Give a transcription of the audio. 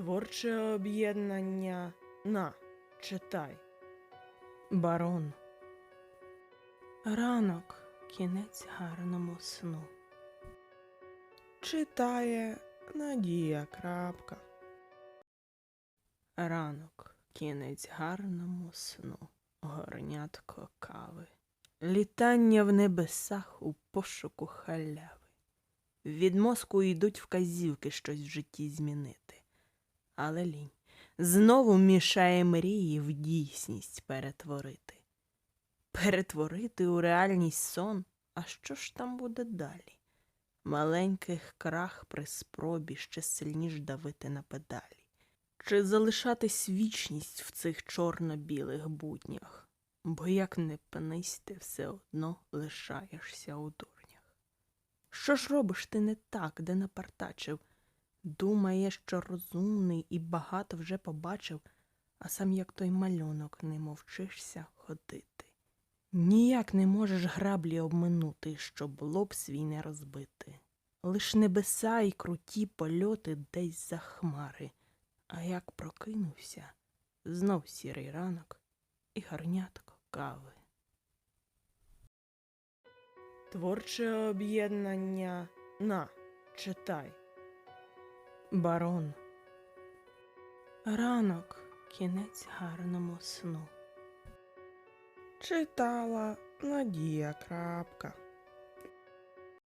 Творче об'єднання на читай. Барон. Ранок кінець гарному сну. Читає Надія Крапка. Ранок кінець гарному сну. Горнятко кави. Літання в небесах у пошуку халяви. Від мозку йдуть вказівки щось в житті змінити. Але лінь знову мішає мрії в дійсність перетворити. Перетворити у реальність сон, а що ж там буде далі? Маленьких крах при спробі ще сильніш давити на педалі. Чи залишатись вічність в цих чорно-білих буднях? Бо як не пнись, ти все одно лишаєшся у дурнях. Що ж робиш ти не так, де напартачив? Думає, що розумний і багато вже побачив, а сам як той малюнок не мовчишся ходити. Ніяк не можеш граблі обминути, щоб лоб свій не розбити. Лиш небеса і круті польоти десь за хмари. А як прокинувся, знов сірий ранок і гарнятко кави. Творче об'єднання на читай. Барон. Ранок кінець гарному сну. Читала Надія Крапка.